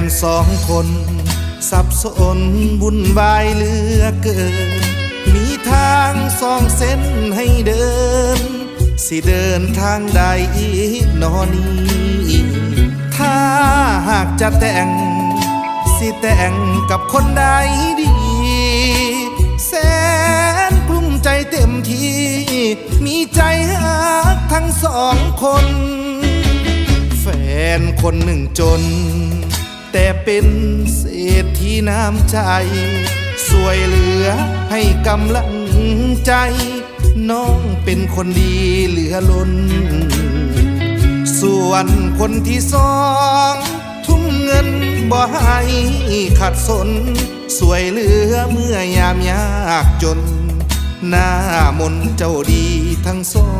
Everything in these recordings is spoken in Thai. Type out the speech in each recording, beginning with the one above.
นสองคน สับสนวุ่นวายเหลือเกิน มีทางสองเส้นให้เดิน สิเดินทางใดนอนี้ถ้าหากจะแต่ง สิแต่งกับคนใดดี แสนกลุ้มใจเต็มที่ มีใจหักทั้งสองคน แฟนคนหนึ่งจน แต่เป็นเศรษฐีน้ำใจสวยเหลือให้กำลังใจ น้องเป็นคนดีเหลือล้น ส่วนคนที่สอง ทุ่มเงินบ่ให้ขัดสน สวยเหลือเมื่อยามยากจน หน้ามนเจ้าดีทั้งสอ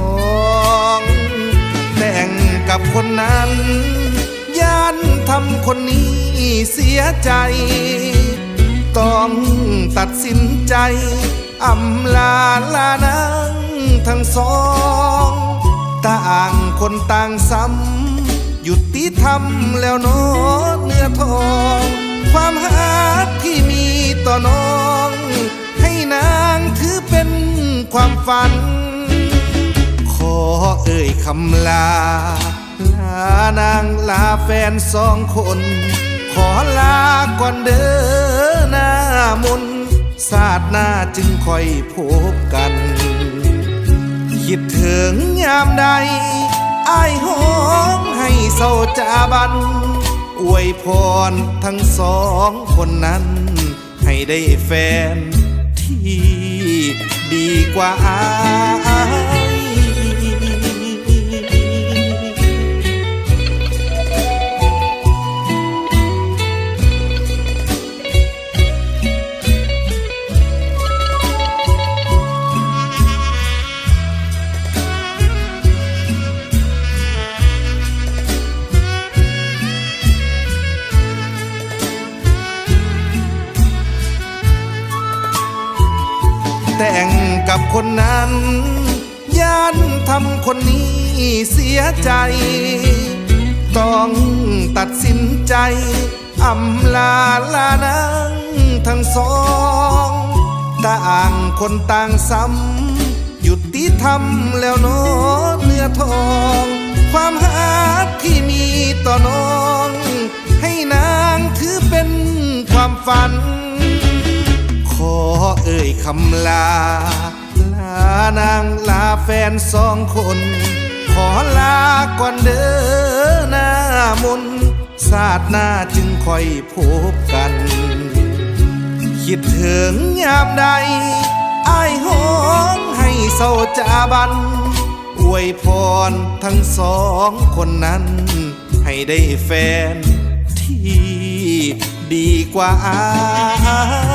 ง แต่งกับคนนั้น ย่านทำ คนนี้เสียใจ ต้องตัดสินใจอำลาลานางทั้งสองต่างคนต่างซ้ำหยุดติธรรมแล้วเนอเนื้อทอง ความหักที่มีต่อน้อง ให้นางถือเป็นความฝัน ขอเอ่ยคำลา ลานางลาแฟนสองคน ขอลาก่อนเด้อหน้ามนศาสตร์หน้าจึงค่อยพบกัน คิดถึงยามใดอายห้องให้เศร้าจาบัน อวยพรทั้งสองคนนั้น ให้ได้แฟนที่ดีกว่าอา คนนั้นย่านทำคนนี้เสียใจ ต้องตัดสินใจอำลาลานางทั้งสองต่างคนต่างซ้ำหยุดติธรรมแล้วเนอเนื้อทอง ความหักที่มีต่อน้อง ให้นางถือเป็นความฝัน ขอเอ่ยคำลาานางลาแฟนสองคน ขอลาก่อนเด้อหน้ามนศาสตร์หน้าจึงค่อยพบกัน คิดถึงยามใดอายห้องให้เศร้าจาบัน อวยพรทั้งสองคนนั้น ให้ได้แฟนที่ดีกว่าอาย